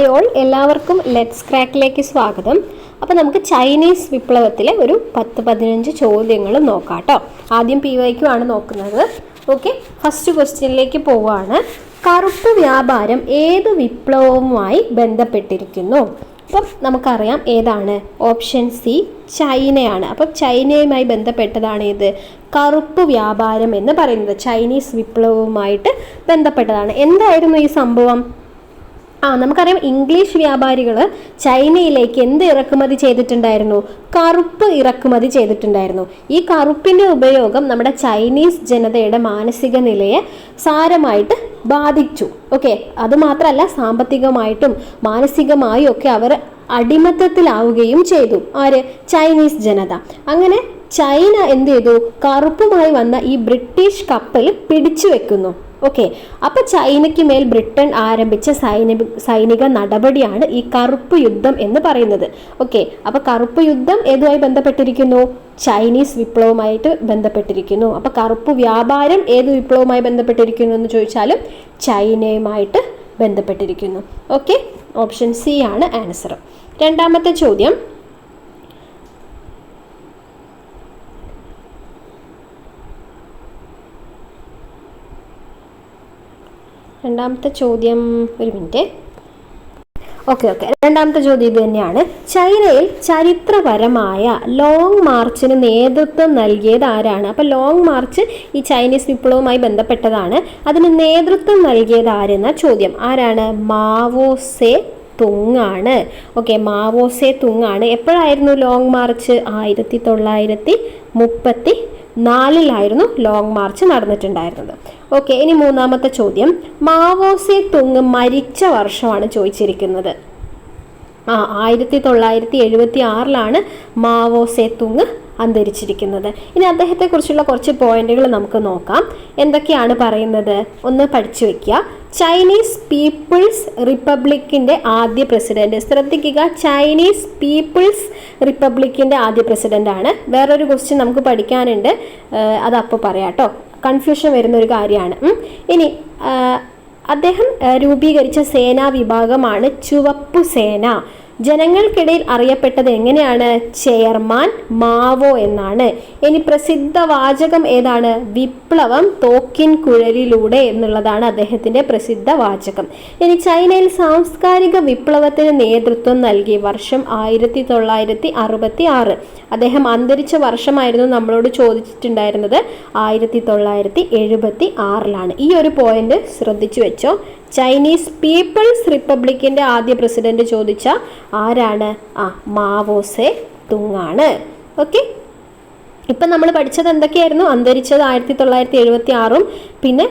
Hi all എല്ലാവർക്കും let's ക്രാക്കിലേക്ക് സ്വാഗതം. അപ്പോൾ നമുക്ക് ചൈനീസ് വിപ്ലവത്തിലെ ഒരു പത്ത് പതിനഞ്ച് ചോദ്യങ്ങൾ നോക്കാം കേട്ടോ ആദ്യം പി വൈക്കും ആണ് നോക്കുന്നത്. ഓക്കെ ഫസ്റ്റ് ക്വസ്റ്റ്യനിലേക്ക് പോവുകയാണ് കറുപ്പ് വ്യാപാരം ഏത് വിപ്ലവവുമായി ബന്ധപ്പെട്ടിരിക്കുന്നു? അപ്പം നമുക്കറിയാം ഏതാണ്? ഓപ്ഷൻ സി ചൈനയാണ് അപ്പം ചൈനയുമായി ബന്ധപ്പെട്ടതാണ് ഏത്? കറുപ്പ് വ്യാപാരം എന്ന് പറയുന്നത് ചൈനീസ് വിപ്ലവവുമായിട്ട് ബന്ധപ്പെട്ടതാണ്. എന്തായിരുന്നു ഈ സംഭവം? ആ നമുക്കറിയാം ഇംഗ്ലീഷ് വ്യാപാരികൾ ചൈനയിലേക്ക് എന്ത് ഇറക്കുമതി ചെയ്തിട്ടുണ്ടായിരുന്നു? കറുപ്പ് ഇറക്കുമതി ചെയ്തിട്ടുണ്ടായിരുന്നു. ഈ കറുപ്പിന്റെ ഉപയോഗം നമ്മുടെ ചൈനീസ് ജനതയുടെ മാനസിക നിലയെ സാരമായിട്ട് ബാധിച്ചു. ഓക്കെ അതുമാത്രമല്ല സാമ്പത്തികമായിട്ടും മാനസികമായും ഒക്കെ അവർ അടിമത്തത്തിലാവുകയും ചെയ്തു. ആര്? ചൈനീസ് ജനത. അങ്ങനെ ചൈന എന്ത് ചെയ്തു? കറുപ്പുമായി വന്ന ഈ ബ്രിട്ടീഷ് കപ്പൽ പിടിച്ചു വെക്കുന്നു. ഓക്കെ അപ്പോൾ ചൈനയ്ക്ക് മേൽ ബ്രിട്ടൻ ആരംഭിച്ച സൈനിക സൈനിക നടപടിയാണ് ഈ കറുപ്പ് യുദ്ധം എന്ന് പറയുന്നത്. ഓക്കെ അപ്പോൾ കറുപ്പ് യുദ്ധം ഏതുമായി ബന്ധപ്പെട്ടിരിക്കുന്നു? ചൈനീസ് വിപ്ലവമായിട്ട് ബന്ധപ്പെട്ടിരിക്കുന്നു. അപ്പോൾ കറുപ്പ് വ്യാപാരം ഏത് വിപ്ലവവുമായി ബന്ധപ്പെട്ടിരിക്കുന്നു എന്ന് ചോദിച്ചാലും ചൈനയുമായിട്ട് ബന്ധപ്പെട്ടിരിക്കുന്നു. ഓക്കെ ഓപ്ഷൻ സി ആണ് ആൻസർ രണ്ടാമത്തെ ചോദ്യം. രണ്ടാമത്തെ ചോദ്യം ഒരു മിനിറ്റ്. Okay okay. രണ്ടാമത്തെ ചോദ്യം ഇത് തന്നെയാണ്. ചൈനയിൽ ചരിത്രപരമായ ലോങ് മാർച്ചിന് നേതൃത്വം നൽകിയത് ആരാണ്? അപ്പോൾ ലോങ് മാർച്ച് ഈ ചൈനീസ് വിപ്ലവവുമായി ബന്ധപ്പെട്ടതാണ്. അതിന് നേതൃത്വം നൽകിയത് ആരെന്ന ചോദ്യം. ആരാണ്? മാവോ സെ തുങ്ങാണ്. ഓക്കെ മാവോസെ തുങ്ങാണ്. എപ്പോഴായിരുന്നു ലോങ് മാർച്ച് ആയിരത്തി തൊള്ളായിരത്തി മുപ്പത്തി നാലിലായിരുന്നു ലോങ് മാർച്ച് നടന്നിട്ടുണ്ടായിരുന്നത്. ഓക്കെ ഇനി മൂന്നാമത്തെ ചോദ്യം. മാവോസെ തുങ് മരിച്ച വർഷമാണ് ചോദിച്ചിരിക്കുന്നത്. ആ ആയിരത്തി തൊള്ളായിരത്തി എഴുപത്തി ആറിലാണ് മാവോ സേത്തുങ് അന്തരിച്ചിരിക്കുന്നത്. ഇനി അദ്ദേഹത്തെക്കുറിച്ചുള്ള കുറച്ച് പോയിന്റുകൾ നമുക്ക് നോക്കാം. എന്തൊക്കെയാണ് പറയുന്നത്? ഒന്ന് പഠിച്ചു വെക്കുക. ചൈനീസ് പീപ്പിൾസ് റിപ്പബ്ലിക്കിന്റെ ആദ്യ പ്രസിഡന്റ്. ശ്രദ്ധിക്കുക ചൈനീസ് പീപ്പിൾസ് റിപ്പബ്ലിക്കിന്റെ ആദ്യ പ്രസിഡന്റ് ആണ് വേറൊരു ക്വസ്റ്റ്യൻ നമുക്ക് പഠിക്കാനുണ്ട്. അത് അപ്പോൾ പറയാം കേട്ടോ കൺഫ്യൂഷൻ വരുന്ന ഒരു കാര്യമാണ്. ഇനി അദ്ദേഹം രൂപീകരിച്ച സേനാ വിഭാഗമാണ് ചുവപ്പു സേന. ജനങ്ങൾക്കിടയിൽ അറിയപ്പെട്ടത് എങ്ങനെയാണ്? ചെയർമാൻ മാവോ എന്നാണ്. ഇനി പ്രസിദ്ധ വാചകം ഏതാണ്? വിപ്ലവം തോക്കിൻ കുഴലിലൂടെ എന്നുള്ളതാണ് അദ്ദേഹത്തിന്റെ പ്രസിദ്ധ വാചകം. ഇനി ചൈനയിൽ സാംസ്കാരിക വിപ്ലവത്തിന് നേതൃത്വം നൽകി വർഷം ആയിരത്തി തൊള്ളായിരത്തി അറുപത്തി ആറ് അദ്ദേഹം അന്തരിച്ച വർഷമായിരുന്നു നമ്മളോട് ചോദിച്ചിട്ടുണ്ടായിരുന്നത്. ആയിരത്തി തൊള്ളായിരത്തി എഴുപത്തി ആറിലാണ് ഈ ഒരു പോയിന്റ് ശ്രദ്ധിച്ചു വെച്ചോ? ചൈനീസ് പീപ്പിൾസ് റിപ്പബ്ലിക്കിന്റെ ആദ്യ പ്രസിഡന്റ് ചോദിച്ച ആരാണ്? ആ മാവോസെ തുങ്ങാണ്. ഓക്കെ? ഇപ്പം നമ്മൾ പഠിച്ചത് എന്തൊക്കെയായിരുന്നു? അന്തരിച്ചത് ആയിരത്തി തൊള്ളായിരത്തി എഴുപത്തി ആറും പിന്നെ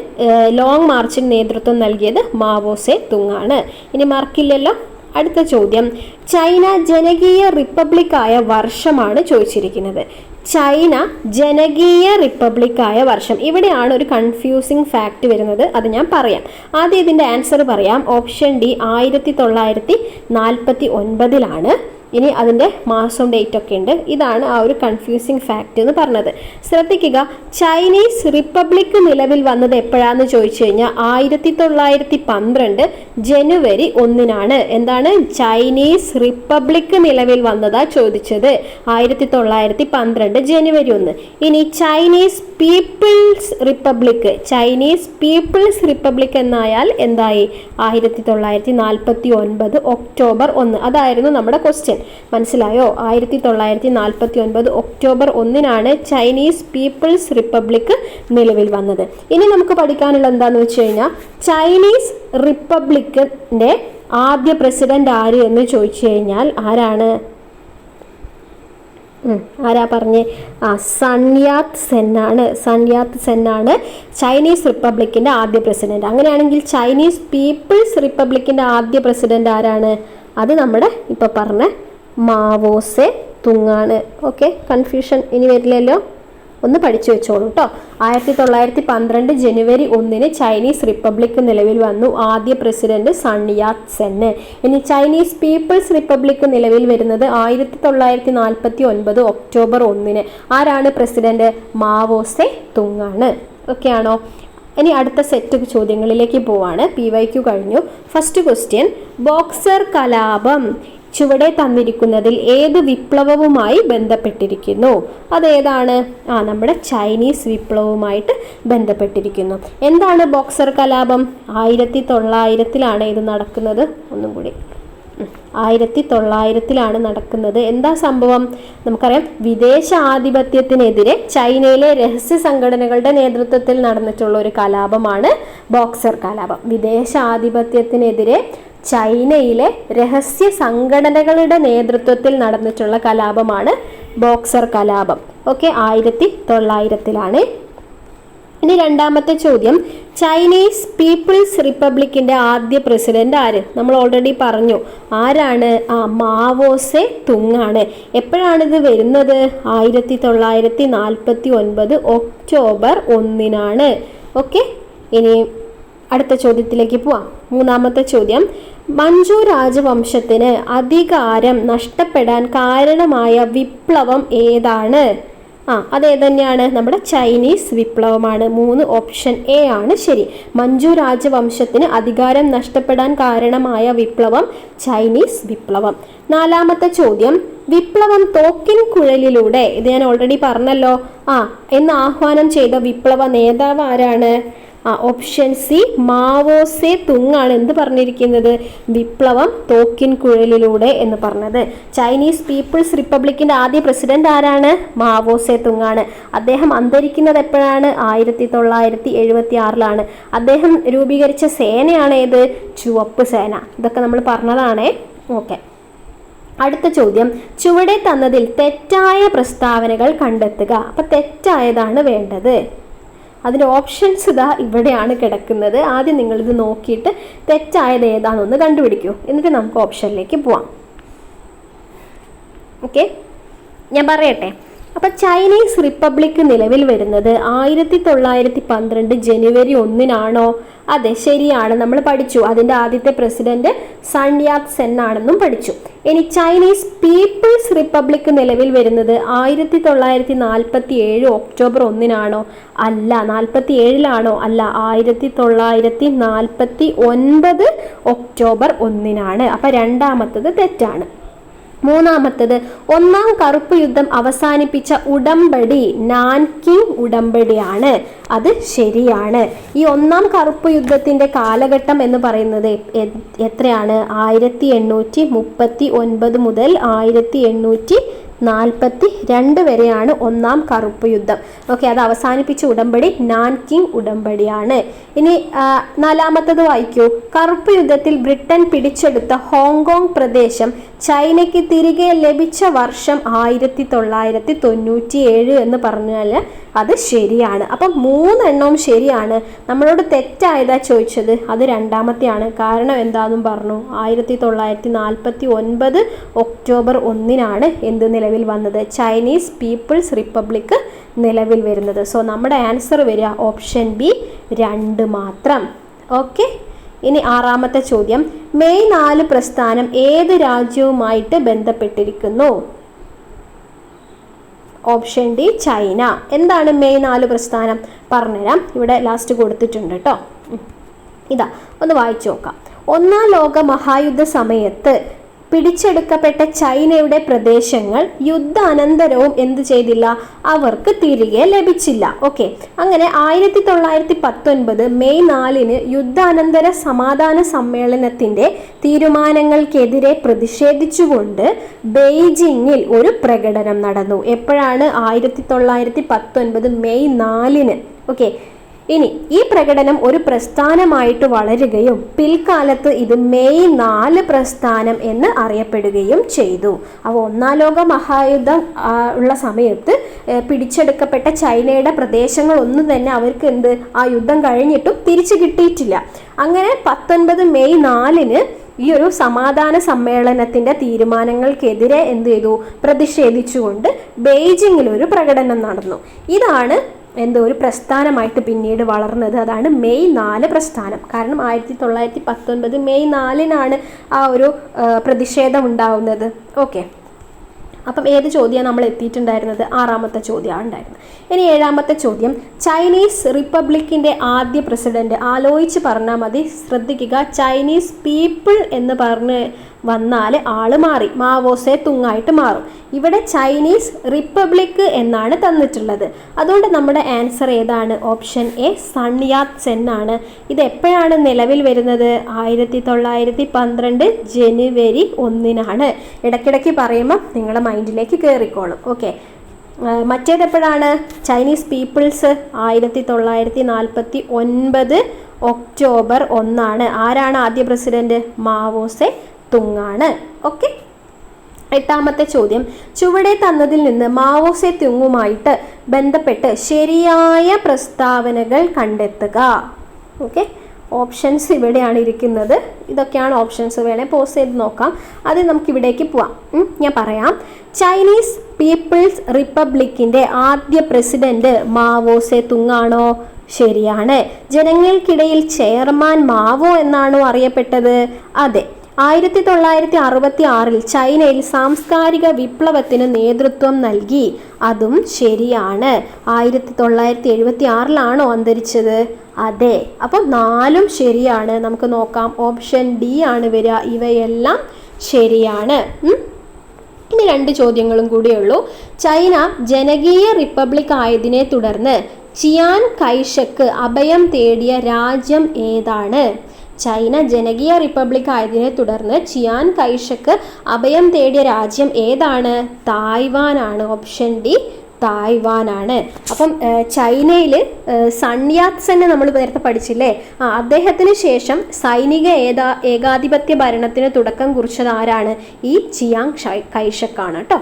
ലോങ് മാർച്ചിന് നേതൃത്വം നൽകിയത് മാവോസെ തുങ്ങാണ്. ഇനി മാർക്കില്ലല്ലോ അടുത്ത ചോദ്യം. ചൈന ജനകീയ റിപ്പബ്ലിക്കായ വർഷമാണ് ചോദിച്ചിരിക്കുന്നത്. ചൈന ജനകീയ റിപ്പബ്ലിക്കായ വർഷം. ഇവിടെയാണ് ഒരു കൺഫ്യൂസിങ് ഫാക്റ്റ് വരുന്നത്. അത് ഞാൻ പറയാം. ആദ്യം ഇതിന്റെ ആൻസർ പറയാം. ഓപ്ഷൻ ഡി ആയിരത്തി തൊള്ളായിരത്തി നാൽപ്പത്തി ഒൻപതിലാണ്. ഇനി അതിന്റെ മാസവും ഡേറ്റ് ഒക്കെ ഉണ്ട്. ഇതാണ് ആ ഒരു കൺഫ്യൂസിങ് ഫാക്റ്റ് എന്ന് പറഞ്ഞത്. ശ്രദ്ധിക്കുക ചൈനീസ് റിപ്പബ്ലിക് നിലവിൽ വന്നത് എപ്പോഴാന്ന് ചോദിച്ചു കഴിഞ്ഞാൽ ആയിരത്തി തൊള്ളായിരത്തി പന്ത്രണ്ട് ജനുവരി ഒന്നിനാണ്. എന്താണ്? ചൈനീസ് റിപ്പബ്ലിക് നിലവിൽ വന്നതാ ചോദിച്ചത്. ആയിരത്തി തൊള്ളായിരത്തി പന്ത്രണ്ട് ജനുവരി ഒന്ന്. ഇനി Chinese People's Republic Chinese People's Republic എന്നായാൽ എന്തായി? ആയിരത്തി തൊള്ളായിരത്തി നാൽപ്പത്തി ഒൻപത് ഒക്ടോബർ ഒന്ന്. അതായിരുന്നു നമ്മുടെ ക്വസ്റ്റ്യൻ. മനസ്സിലായോ? ആയിരത്തി തൊള്ളായിരത്തി നാൽപ്പത്തി ഒൻപത് ഒക്ടോബർ ഒന്നിനാണ് ചൈനീസ് പീപ്പിൾസ് റിപ്പബ്ലിക് നിലവിൽ വന്നത്. ഇനി നമുക്ക് പഠിക്കാനുള്ള എന്താണെന്ന് വെച്ച് കഴിഞ്ഞാൽ ചൈനീസ് റിപ്പബ്ലിക്കിന്റെ ആദ്യ പ്രസിഡന്റ് ആര് എന്ന് ചോദിച്ചു കഴിഞ്ഞാൽ ആരാണ്? ആരാ പറഞ്ഞേ? ആ സൺയാത്ത് സെന്നാണ്. സൺയാത്ത് സെന്നാണ് ചൈനീസ് റിപ്പബ്ലിക്കിന്റെ ആദ്യ പ്രസിഡന്റ്. അങ്ങനെയാണെങ്കിൽ ചൈനീസ് പീപ്പിൾസ് റിപ്പബ്ലിക്കിന്റെ ആദ്യ പ്രസിഡന്റ് ആരാണ്? അത് നമ്മുടെ ഇപ്പൊ പറഞ്ഞ മാവോസെ തുങ്ങാണ്. ഓക്കെ കൺഫ്യൂഷൻ ഇനി വരില്ലല്ലോ. ഒന്ന് പഠിച്ചു വെച്ചോളൂ കേട്ടോ ആയിരത്തി തൊള്ളായിരത്തി പന്ത്രണ്ട് ജനുവരി ഒന്നിന് ചൈനീസ് റിപ്പബ്ലിക് നിലവിൽ വന്നു. ആദ്യ പ്രസിഡന്റ് സണ്ണിയാത് സെന്ന് ഇനി ചൈനീസ് പീപ്പിൾസ് റിപ്പബ്ലിക് നിലവിൽ വരുന്നത് ആയിരത്തി തൊള്ളായിരത്തി നാൽപ്പത്തി ഒൻപത് ഒക്ടോബർ ഒന്നിന്. ആരാണ് പ്രസിഡന്റ്? മാവോസെ തുങ്ങാണ്. ഓക്കെ ആണോ? ഇനി അടുത്ത സെറ്റ് ചോദ്യങ്ങളിലേക്ക് പോവാണ്. പി വൈ ക്യു കഴിഞ്ഞു. ഫസ്റ്റ് ക്വസ്റ്റ്യൻ ബോക്സർ കലാപം. ചുവടെ തന്നിരിക്കുന്നതിൽ ഏത് വിപ്ലവവുമായി ബന്ധപ്പെട്ടിരിക്കുന്നു? അതേതാണ്? ആ നമ്മുടെ ചൈനീസ് വിപ്ലവവുമായിട്ട് ബന്ധപ്പെട്ടിരിക്കുന്നു. എന്താണ് ബോക്സർ കലാപം? ആയിരത്തി തൊള്ളായിരത്തിലാണ് ഇത് നടക്കുന്നത്. ഒന്നും കൂടി. ആയിരത്തി തൊള്ളായിരത്തിലാണ് നടക്കുന്നത്. എന്താ സംഭവം? നമുക്കറിയാം വിദേശ ആധിപത്യത്തിനെതിരെ ചൈനയിലെ രഹസ്യ സംഘടനകളുടെ നേതൃത്വത്തിൽ നടന്നിട്ടുള്ള ഒരു കലാപമാണ് ബോക്സർ കലാപം. വിദേശ ആധിപത്യത്തിനെതിരെ ചൈനയിലെ രഹസ്യ സംഘടനകളുടെ നേതൃത്വത്തിൽ നടന്നിട്ടുള്ള കലാപമാണ് ബോക്സർ കലാപം. ഓക്കെ ആയിരത്തി തൊള്ളായിരത്തിലാണ് ഇനി രണ്ടാമത്തെ ചോദ്യം. ചൈനീസ് പീപ്പിൾസ് റിപ്പബ്ലിക്കിന്റെ ആദ്യ പ്രസിഡന്റ് ആര്? നമ്മൾ ഓൾറെഡി പറഞ്ഞു. ആരാണ്? ആ മാവോസെ തുങ്ങാണ്. എപ്പോഴാണ് ഇത് വരുന്നത്? ആയിരത്തി തൊള്ളായിരത്തി നാൽപ്പത്തി ഒൻപത് ഒക്ടോബർ ഒന്നിനാണ്. ഓക്കെ ഇനി അടുത്ത ചോദ്യത്തിലേക്ക് പോവാം. മൂന്നാമത്തെ ചോദ്യം മഞ്ജു രാജവംശത്തിന് അധികാരം നഷ്ടപ്പെടാൻ കാരണമായ വിപ്ലവം ഏതാണ്? ആ അതേതന്നെയാണ് നമ്മുടെ ചൈനീസ് വിപ്ലവമാണ്. മൂന്ന് ഓപ്ഷൻ എ ആണ്. ശരി. മഞ്ജു രാജവംശത്തിന് അധികാരം നഷ്ടപ്പെടാൻ കാരണമായ വിപ്ലവം ചൈനീസ് വിപ്ലവം. നാലാമത്തെ ചോദ്യം വിപ്ലവം തോക്കിൻ കുഴലിലൂടെ ഇത് ഞാൻ ഓൾറെഡി പറഞ്ഞല്ലോ. ആ എന്ന് ആഹ്വാനം ചെയ്ത വിപ്ലവ നേതാവ് ആരാണ്? ഓപ്ഷൻ സി മാവോസെ തുങ്ങാണ്. എന്ത് പറഞ്ഞിരിക്കുന്നത്? വിപ്ലവം തോക്കിൻ കുഴലിലൂടെ എന്ന് പറഞ്ഞത്. ചൈനീസ് പീപ്പിൾസ് റിപ്പബ്ലിക്കിന്റെ ആദ്യ പ്രസിഡന്റ് ആരാണ്? മാവോസെ തുങ്ങാണ്. അദ്ദേഹം അന്തരിക്കുന്നത് എപ്പോഴാണ്? ആയിരത്തി തൊള്ളായിരത്തി എഴുപത്തി ആറിലാണ് അദ്ദേഹം രൂപീകരിച്ച സേനയാണ് ഏത്? ചുവപ്പ് സേന. ഇതൊക്കെ നമ്മൾ പറഞ്ഞതാണേ. ഓക്കെ. അടുത്ത ചോദ്യം. ചുവടെ തന്നതിൽ തെറ്റായ പ്രസ്താവനകൾ കണ്ടെത്തുക. അപ്പൊ തെറ്റായതാണ് വേണ്ടത്. അതിന്റെ ഓപ്ഷൻസ് ഇതാ ഇവിടെയാണ് കിടക്കുന്നത്. ആദ്യം നിങ്ങളിത് നോക്കിയിട്ട് തെറ്റായത് ഏതാണെന്നൊന്ന് കണ്ടുപിടിക്കൂ. എന്നിട്ട് നമുക്ക് ഓപ്ഷനിലേക്ക് പോവാം. ഓക്കെ ഞാൻ പറയട്ടെ? അപ്പം ചൈനീസ് റിപ്പബ്ലിക് നിലവിൽ വരുന്നത് ആയിരത്തി തൊള്ളായിരത്തി പന്ത്രണ്ട് ജനുവരി ഒന്നിനാണോ? അതെ ശരിയാണ്. നമ്മൾ പഠിച്ചു. അതിന്റെ ആദ്യത്തെ പ്രസിഡന്റ് സൺയാത് സെൻ ആണെന്നും പഠിച്ചു. ഇനി ചൈനീസ് പീപ്പിൾസ് റിപ്പബ്ലിക് നിലവിൽ വരുന്നത് ആയിരത്തി തൊള്ളായിരത്തി നാൽപ്പത്തി ഏഴ് ഒക്ടോബർ ഒന്നിനാണോ? അല്ല നാൽപ്പത്തി ഏഴിലാണോ അല്ല ആയിരത്തി തൊള്ളായിരത്തി നാൽപ്പത്തി ഒൻപത് ഒക്ടോബർ ഒന്നിനാണ്. അപ്പം രണ്ടാമത്തത് തെറ്റാണ്. മൂന്നാമത്തത് ഒന്നാം കറുപ്പ് യുദ്ധം അവസാനിപ്പിച്ച ഉടമ്പടി നാൻകിങ് ഉടമ്പടിയാണ്. അത് ശരിയാണ്. ഈ ഒന്നാം കറുപ്പ് യുദ്ധത്തിന്റെ കാലഘട്ടം എന്ന് പറയുന്നത് എത്രയാണ്? ആയിരത്തി എണ്ണൂറ്റി മുപ്പത്തി ഒൻപത് മുതൽ ആയിരത്തി എണ്ണൂറ്റി നാൽപ്പത്തി രണ്ട് വരെയാണ് ഒന്നാം കറുപ്പ് യുദ്ധം. ഓക്കെ അത് അവസാനിപ്പിച്ച ഉടമ്പടി നാൻകിങ് ഉടമ്പടിയാണ്. ഇനി നാലാമത്തത് വായിക്കൂ. കറുപ്പ് യുദ്ധത്തിൽ ബ്രിട്ടൻ പിടിച്ചെടുത്ത ഹോങ്കോങ് പ്രദേശം ചൈനയ്ക്ക് തിരികെ ലഭിച്ച വർഷം ആയിരത്തി തൊള്ളായിരത്തി തൊണ്ണൂറ്റി ഏഴ് എന്ന് പറഞ്ഞാൽ അത് ശരിയാണ്. അപ്പം മൂന്നെണ്ണവും ശരിയാണ്. നമ്മളോട് തെറ്റായതാ ചോദിച്ചത്. അത് രണ്ടാമത്തെയാണ്. കാരണം എന്താണെന്നും പറഞ്ഞു. ആയിരത്തി തൊള്ളായിരത്തി നാൽപ്പത്തി ഒൻപത് ഒക്ടോബർ ഒന്നിനാണ് എന്ത് നിലവിൽ വന്നത്? ചൈനീസ് പീപ്പിൾസ് റിപ്പബ്ലിക് നിലവിൽ വരുന്നത്. സോ നമ്മുടെ ആൻസർ വരിക ഓപ്ഷൻ ബി രണ്ട് മാത്രം. ഓക്കെ? ഇനി ആറാമത്തെ ചോദ്യം. മെയ് നാല് പ്രസ്ഥാനം ഏത് രാജ്യവുമായിട്ട് ബന്ധപ്പെട്ടിരിക്കുന്നു? Option D China. എന്താണ് മെയ് നാല് പ്രസ്ഥാനം? പറഞ്ഞുതരാം. ഇവിടെ ലാസ്റ്റ് കൊടുത്തിട്ടുണ്ട് കേട്ടോ ഇതാ ഒന്ന് വായിച്ചു നോക്കാം. ഒന്നാം ലോക മഹായുദ്ധ സമയത്ത് പിടിച്ചെടുക്കപ്പെട്ട ചൈനയുടെ പ്രദേശങ്ങൾ യുദ്ധാനന്തരവും എന്ത് ചെയ്തില്ല? അവർക്ക് തിരികെ ലഭിച്ചില്ല. ഓക്കെ. അങ്ങനെ ആയിരത്തി തൊള്ളായിരത്തി പത്തൊൻപത് മെയ് നാലിന് യുദ്ധാനന്തര സമാധാന സമ്മേളനത്തിന്റെ തീരുമാനങ്ങൾക്കെതിരെ പ്രതിഷേധിച്ചുകൊണ്ട് ബെയ്ജിങ്ങിൽ ഒരു പ്രകടനം നടന്നു. എപ്പോഴാണ് ആയിരത്തി തൊള്ളായിരത്തി പത്തൊൻപത് മെയ് നാലിന്? ഓക്കെ. ഇനി ഈ പ്രകടനം ഒരു പ്രസ്ഥാനമായിട്ട് വളരുകയും പിൽക്കാലത്ത് ഇത് മെയ് നാല് പ്രസ്ഥാനം എന്ന് അറിയപ്പെടുകയും ചെയ്തു. അപ്പോൾ ഒന്നാം ലോക മഹായുദ്ധം ഉള്ള സമയത്ത് പിടിച്ചെടുക്കപ്പെട്ട ചൈനയുടെ പ്രദേശങ്ങളൊന്നും തന്നെ അവർക്ക് എന്ത് ആ യുദ്ധം കഴിഞ്ഞിട്ടും തിരിച്ചു കിട്ടിയിട്ടില്ല. അങ്ങനെ പത്തൊൻപത് മെയ് നാലിന് ഈ ഒരു സമാധാന സമ്മേളനത്തിന്റെ തീരുമാനങ്ങൾക്കെതിരെ എന്ത് ചെയ്തു? പ്രതിഷേധിച്ചുകൊണ്ട് ബെയ്ജിങ്ങിൽ ഒരു പ്രകടനം നടന്നു. ഇതാണ് എന്ത് ഒരു പ്രസ്ഥാനമായിട്ട് പിന്നീട് വളർന്നത്. അതാണ് മെയ് നാല് പ്രസ്ഥാനം. കാരണം ആയിരത്തി തൊള്ളായിരത്തി പത്തൊൻപത് മെയ് നാലിനാണ് ആ ഒരു പ്രതിഷേധം ഉണ്ടാവുന്നത്. ഓക്കെ. അപ്പം ഏത് ചോദ്യമാണ് നമ്മൾ എത്തിയിട്ടുണ്ടായിരുന്നത്? ആറാമത്തെ ചോദ്യമാണ് ഉണ്ടായിരുന്നത്. ഇനി ഏഴാമത്തെ ചോദ്യം. ചൈനീസ് റിപ്പബ്ലിക്കിന്റെ ആദ്യ പ്രസിഡന്റ് ആലോചിച്ച് പറഞ്ഞാൽ മതി. ശ്രദ്ധിക്കുക ചൈനീസ് പീപ്പിൾ എന്ന് പറഞ്ഞ് വന്നാൽ ആൾ മാറി മാവോസെ തുങ്ങായിട്ട് മാറും. ഇവിടെ ചൈനീസ് റിപ്പബ്ലിക് എന്നാണ് തന്നിട്ടുള്ളത്. അതുകൊണ്ട് നമ്മുടെ ആൻസർ ഏതാണ്? ഓപ്ഷൻ എ സൺയാത് സെൻ ആണ്. ഇത് എപ്പോഴാണ് നിലവിൽ വരുന്നത്? ആയിരത്തി തൊള്ളായിരത്തി പന്ത്രണ്ട് ജനുവരി ഒന്നിനാണ്. ഇടയ്ക്കിടയ്ക്ക് പറയുമ്പോൾ നിങ്ങളുടെ മൈൻഡിലേക്ക് കയറിക്കോളും ഓക്കെ. മറ്റേതെപ്പോഴാണ് ചൈനീസ് പീപ്പിൾസ് ആയിരത്തി തൊള്ളായിരത്തി നാൽപ്പത്തി ഒൻപത് ഒക്ടോബർ ഒന്നാണ്. ആരാണ് ആദ്യ പ്രസിഡന്റ്? മാവോസെ തുങ്ങാണ്. ഓക്കെ എട്ടാമത്തെ ചോദ്യം. ചുവടെ തന്നതിൽ നിന്ന് മാവോസെ തുങ്ങുമായിട്ട് ബന്ധപ്പെട്ട് ശരിയായ പ്രസ്താവനകൾ കണ്ടെത്തുക. ഓക്കെ ഓപ്ഷൻസ് ഇവിടെയാണ് ഇരിക്കുന്നത്. ഇതൊക്കെയാണ് ഓപ്ഷൻസ് വേണേൽ പോസ് ചെയ്ത് നോക്കാം. അത് നമുക്ക് ഇവിടേക്ക് പോവാം ഞാൻ പറയാം. ചൈനീസ് പീപ്പിൾസ് റിപ്പബ്ലിക്കിന്റെ ആദ്യ പ്രസിഡന്റ് മാവോസെ തുങ്ങാണോ? ശരിയാണ്. ജനങ്ങൾക്കിടയിൽ ചെയർമാൻ മാവോ എന്നാണോ അറിയപ്പെട്ടത്? അതെ. ആയിരത്തി തൊള്ളായിരത്തി അറുപത്തി ആറിൽ ചൈനയിൽ സാംസ്കാരിക വിപ്ലവത്തിന് നേതൃത്വം നൽകി. അതും ശരിയാണ്. ആയിരത്തി തൊള്ളായിരത്തി എഴുപത്തി ആറിലാണോ അന്തരിച്ചത്? അതെ. അപ്പം നാലും ശരിയാണ്. നമുക്ക് നോക്കാം. ഓപ്ഷൻ ഡി ആണ് വരിക. ഇവയെല്ലാം ശരിയാണ്. ഇനി രണ്ട് ചോദ്യങ്ങളും കൂടിയേ ഉള്ളൂ. ചൈന ജനകീയ റിപ്പബ്ലിക് ആയതിനെ തുടർന്ന് ചിയാൻ കൈഷക്ക് അഭയം തേടിയ രാജ്യം ഏതാണ്? ചൈന ജനകീയ റിപ്പബ്ലിക് ആയതിനെ തുടർന്ന് ചിയാൻ കൈഷക്ക് അഭയം തേടിയ രാജ്യം ഏതാണ്? തായ്വാനാണ്. ഓപ്ഷൻ ഡി തായ്വാനാണ്. അപ്പം ചൈനയിൽ സൺയാത്സനെ നമ്മൾ നേരത്തെ പഠിച്ചില്ലേ? ആ അദ്ദേഹത്തിന് ശേഷം സൈനിക ഏതാ ഏകാധിപത്യ ഭരണത്തിന് തുടക്കം കുറിച്ചത് ആരാണ്? ഈ ചിയാങ് കൈഷക്കാണ് കേട്ടോ.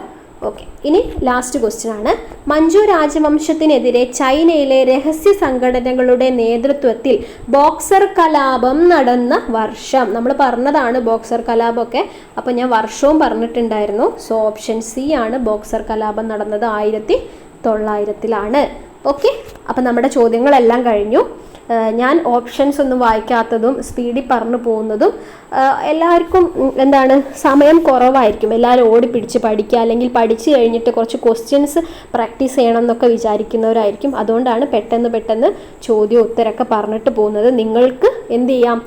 ഓക്കെ ഇനി ലാസ്റ്റ് ക്വസ്റ്റ്യൻ ആണ്. മഞ്ജു രാജവംശത്തിനെതിരെ ചൈനയിലെ രഹസ്യ സംഘടനകളുടെ നേതൃത്വത്തിൽ ബോക്സർ കലാപം നടന്ന വർഷം. നമ്മൾ പറഞ്ഞതാണ് ബോക്സർ കലാപമൊക്കെ. അപ്പോൾ ഞാൻ വർഷവും പറഞ്ഞിട്ടുണ്ടായിരുന്നു. സോ ഓപ്ഷൻ സി ആണ് ബോക്സർ കലാപം നടന്നത് ആയിരത്തി തൊള്ളായിരത്തിലാണ്. ഓക്കെ അപ്പം നമ്മുടെ ചോദ്യങ്ങളെല്ലാം കഴിഞ്ഞു. ഞാൻ ഓപ്ഷൻസ് ഒന്നും വായിക്കാത്തതും സ്പീഡിൽ പറഞ്ഞു പോകുന്നതും എല്ലാവർക്കും എന്താണ് സമയം കുറവായിരിക്കും. എല്ലാവരും ഓടി പിടിച്ച് പഠിക്കുക അല്ലെങ്കിൽ പഠിച്ചു കഴിഞ്ഞിട്ട് കുറച്ച് ക്വസ്റ്റ്യൻസ് പ്രാക്ടീസ് ചെയ്യണം എന്നൊക്കെ വിചാരിക്കുന്നവരായിരിക്കും. അതുകൊണ്ടാണ് പെട്ടെന്ന് പെട്ടെന്ന് ചോദ്യം ഉത്തരമൊക്കെ പറഞ്ഞിട്ട് പോകുന്നത്. നിങ്ങൾക്ക് എന്ത് ചെയ്യാം?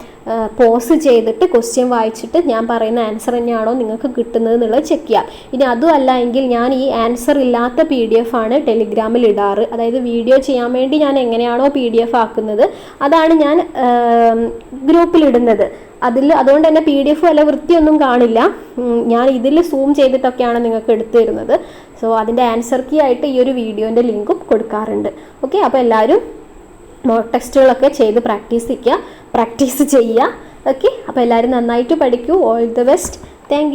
പോസ് ചെയ്തിട്ട് ക്വസ്റ്റ്യൻ വായിച്ചിട്ട് ഞാൻ പറയുന്ന ആൻസർ തന്നെയാണോ നിങ്ങൾക്ക് കിട്ടുന്നത് എന്നുള്ളത് ചെക്ക് ചെയ്യാം. ഇനി അതും അല്ല എങ്കിൽ ഞാൻ ഈ ആൻസർ ഇല്ലാത്ത പി ഡി എഫ് ആണ് ടെലിഗ്രാമിൽ ഇടാറ്. അതായത് വീഡിയോ ചെയ്യാൻ വേണ്ടി ഞാൻ എങ്ങനെയാണോ പി ഡി എഫ് ആക്കുന്നത് അതാണ് ഞാൻ ഗ്രൂപ്പിലിടുന്നത് അതിൽ അതുകൊണ്ട് തന്നെ പി ഡി എഫ് വല്ല വൃത്തിയൊന്നും കാണില്ല. ഞാൻ ഇതിൽ സൂം ചെയ്തിട്ടൊക്കെയാണ് നിങ്ങൾക്ക് എടുത്തു തരുന്നത്. സോ അതിന്റെ ആൻസർ കീ ആയിട്ട് ഈ ഒരു വീഡിയോന്റെ ലിങ്കും കൊടുക്കാറുണ്ട്. ഓക്കെ അപ്പോൾ എല്ലാവരും മോക്ക് ടെസ്റ്റുകളൊക്കെ ചെയ്ത് പ്രാക്ടീസ് ചെയ്യുക പ്രാക്ടീസ് ചെയ്യുക. ഓക്കെ അപ്പോൾ എല്ലാവരും നന്നായിട്ട് പഠിക്കൂ. All the best thank